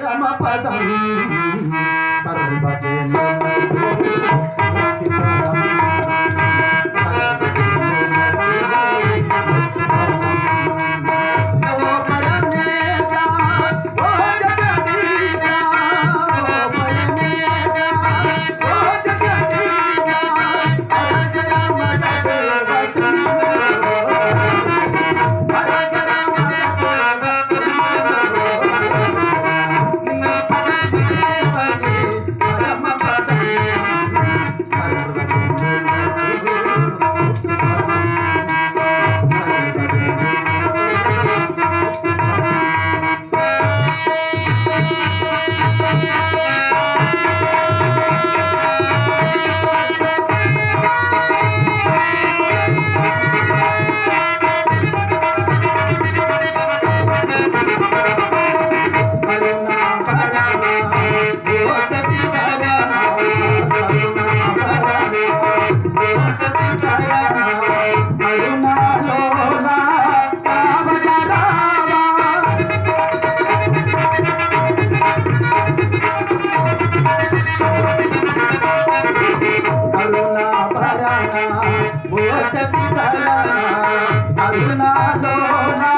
I'm a part of you, పదం సర్వజన సురలను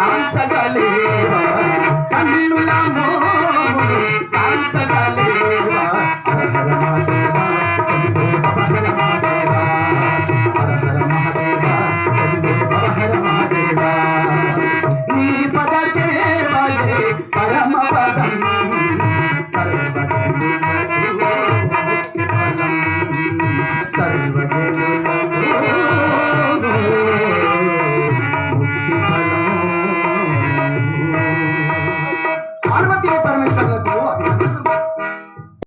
కాంచగలేవా కన్నుల మోములు కాంచగలే